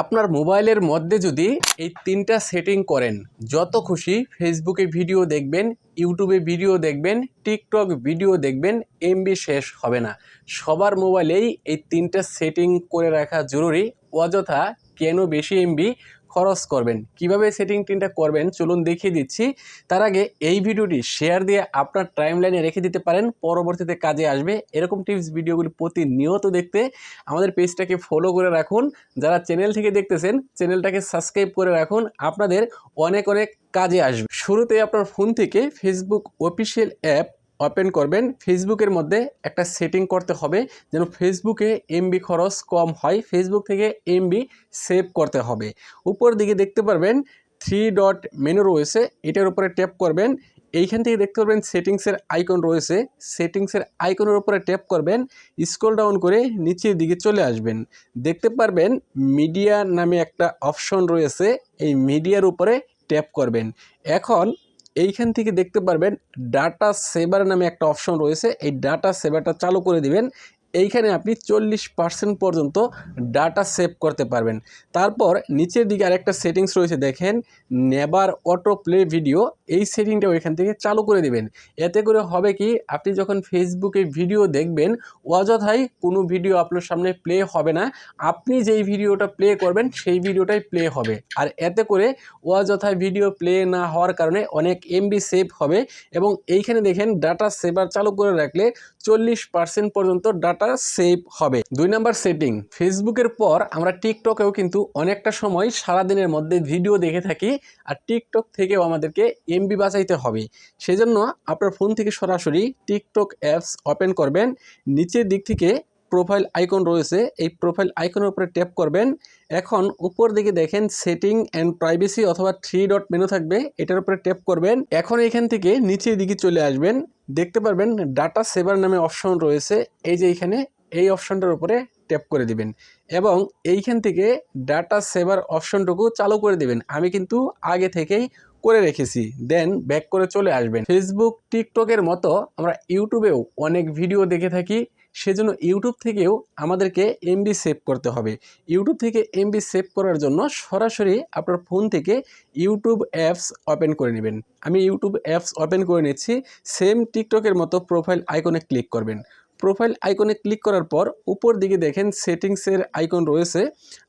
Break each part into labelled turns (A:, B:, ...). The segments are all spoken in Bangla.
A: আপনার মোবাইলের মধ্যে যদি এই তিনটা সেটিং করেন, যত খুশি ফেসবুকে ভিডিও দেখবেন ইউটিউবে ভিডিও দেখবেন টিকটক ভিডিও দেখবেন এমবি শেষ হবে না। সবার মোবাইলেই এই তিনটা সেটিং করে রাখা জরুরি, অযথা কেন বেশি এমবি খরচ করবেন। কীভাবে সেটিং টিনটা করবেন, চলুন দেখিয়ে দিচ্ছি। তার আগে এই ভিডিওটি শেয়ার দিয়ে আপনার টাইম লাইনে রেখে দিতে পারেন, পরবর্তীতে কাজে আসবে। এরকম টিপস ভিডিওগুলি প্রতিনিয়ত দেখতে আমাদের পেজটাকে ফলো করে রাখুন। যারা চ্যানেল থেকে দেখতেছেন চ্যানেলটাকে সাবস্ক্রাইব করে রাখুন। আপনাদের অনেক অনেক কাজে আসবে। শুরুতে আপনার ফোন থেকে ফেসবুক অফিসিয়াল অ্যাপ ওপেন করবেন। ফেসবুকের মধ্যে একটা সেটিং করতে হবে যেন ফেসবুকে এমবি খরচ কম হয়। ফেসবুক থেকে এমবি সেভ করতে হবে। উপর দিকে দেখতে পারবেন থ্রি ডট মেনু রয়েছে। এটার উপরে ট্যাপ করবেন। এইখান থেকে দেখতে পারবেন সেটিংসের আইকন রয়েছে। সেটিংসের আইকনের উপরে ট্যাপ করবেন। স্ক্রল ডাউন করে নিচের দিকে চলে আসবেন। দেখতে পারবেন মিডিয়া নামে একটা অপশন রয়েছে। এই মিডিয়ার উপরে ট্যাপ করবেন। এখন এইখান থেকে দেখতে পারবেন ডাটা সেভার নামে একটা অপশন রয়েছে। এই ডাটা সেভারটা চালু করে দিবেন। এইখানে আপনি চল্লিশ পার্সেন্ট পর্যন্ত ডাটা সেভ করতে পারবেন। তারপর নিচের দিকে আরেকটা সেটিংস রয়েছে, দেখেন নেবার অটো প্লে ভিডিও এই সেটিংটা ওইখান থেকে চালু করে দেবেন। এতে করে হবে কি, আপনি যখন ফেসবুকে ভিডিও দেখবেন, অযথাই কোনো ভিডিও আপনার সামনে প্লে হবে না। আপনি যেই ভিডিওটা প্লে করবেন, সেই ভিডিওটাই প্লে হবে। আর এতে করে অযথায় ভিডিও প্লে না হওয়ার কারণে অনেক এমবি সেভ হবে। এবং এইখানে দেখেন ডাটা সেভার চালু করে রাখলে চল্লিশ পার্সেন্ট পর্যন্ত ডাটা সেভ হবে। দুই নাম্বার সেটিং ফেসবুকের পর আমরা টিকটকেও কিন্তু অনেকটা সময় সারাদিনের মধ্যে ভিডিও দেখে থাকি আর টিকটক থেকেও আমাদেরকে এমবি বাঁচাইতে হবে। সেজন্য আপনার ফোন থেকে সরাসরি টিকটক অ্যাপস ওপেন করবেন। নিচের দিক থেকে প্রোফাইল আইকন রয়েছে, এই প্রোফাইল আইকনের উপরে ট্যাপ করবেন। এখন উপর দিকে দেখেন সেটিং অ্যান্ড প্রাইভেসি অথবা থ্রি ডট মেনু থাকবে, এটার উপরে ট্যাপ করবেন। এখন এখান থেকে নিচের দিকে চলে আসবেন। দেখতে পারবেন ডাটা সেভার নামে অপশন রয়েছে, এই যে এইখানে এই অপশনটার উপরে ট্যাপ করে দিবেন। এবং এইখান থেকে ডাটা সেভার অপশনটুকু চালু করে দিবেন। আমি কিন্তু আগে থেকেই করে রেখেছি দেন ব্যাক করে চলে আসবেন। ফেসবুক টিকটকের মতো আমরা ইউটিউবেও অনেক ভিডিও দেখে থাকি, সেজন্য ইউটিউব থেকেও আমাদেরকে এমবি সেভ করতে হবে। ইউটিউব থেকে এমবি সেভ করার জন্য সরাসরি আপনার ফোন থেকে ইউটিউব অ্যাপস ওপেন করে নেবেন। আমি ইউটিউব অ্যাপস ওপেন করে নিচ্ছি সেম টিকটকের মতো প্রোফাইল আইকনে ক্লিক করবেন। প্রোফাইল আইকনে ক্লিক করার পর উপর দিকে দেখেন সেটিংসের আইকন রয়েছে।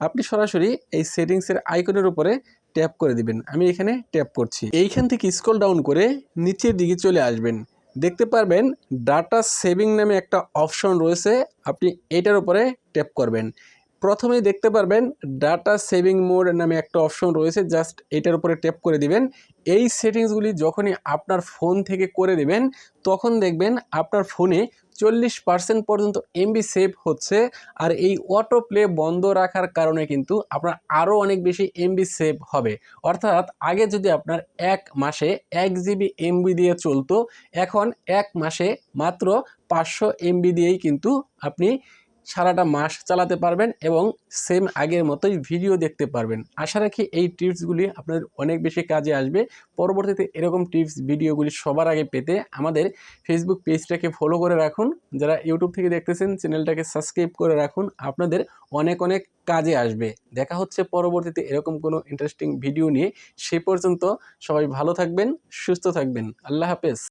A: আপনি সরাসরি এই সেটিংসের আইকনের উপরে ট্যাপ করে দিবেন। আমি এখানে ট্যাপ করছি। এইখান থেকে স্ক্রল ডাউন করে নিচের দিকে চলে আসবেন। দেখতে পারবেন ডাটা সেভিং নামে একটা অপশন রয়েছে। আপনি এটার উপরে ট্যাপ করবেন। প্রথমেই দেখতে পারবেন ডাটা সেভিং মোড নামে একটা অপশন রয়েছে। জাস্ট এটার উপরে ট্যাপ করে দিবেন। এই সেটিংসগুলি যখনই আপনার ফোন থেকে করে দিবেন, তখন দেখবেন আপনার ফোনে চল্লিশ পার্সেন্ট পর্যন্ত এমবি সেভ হচ্ছে। আর এই অটো প্লে বন্ধ রাখার কারণে কিন্তু আপনার আরও অনেক বেশি এমবি সেভ হবে। অর্থাৎ আগে যদি আপনার এক মাসে এক জিবি এমবি দিয়ে চলতো, এখন এক মাসে মাত্র পাঁচশো এমবি দিয়েই কিন্তু আপনি সারাটা মাস চালাতে পারবেন এবং সেম আগের মতোই ভিডিও দেখতে পারবেন। আশা রাখি এই টিপসগুলি আপনাদের অনেক বেশি কাজে আসবে। পরবর্তীতে এরকম টিপস ভিডিওগুলি সবার আগে পেতে আমাদের ফেসবুক পেজটাকে ফলো করে রাখুন। যারা ইউটিউব থেকে দেখতেছেন চ্যানেলটাকে সাবস্ক্রাইব করে রাখুন। আপনাদের অনেক অনেক কাজে আসবে। দেখা হচ্ছে পরবর্তীতে এরকম কোনো ইন্টারেস্টিং ভিডিও নিয়ে। সে পর্যন্ত সবাই ভালো থাকবেন, সুস্থ থাকবেন। আল্লাহ হাফেজ।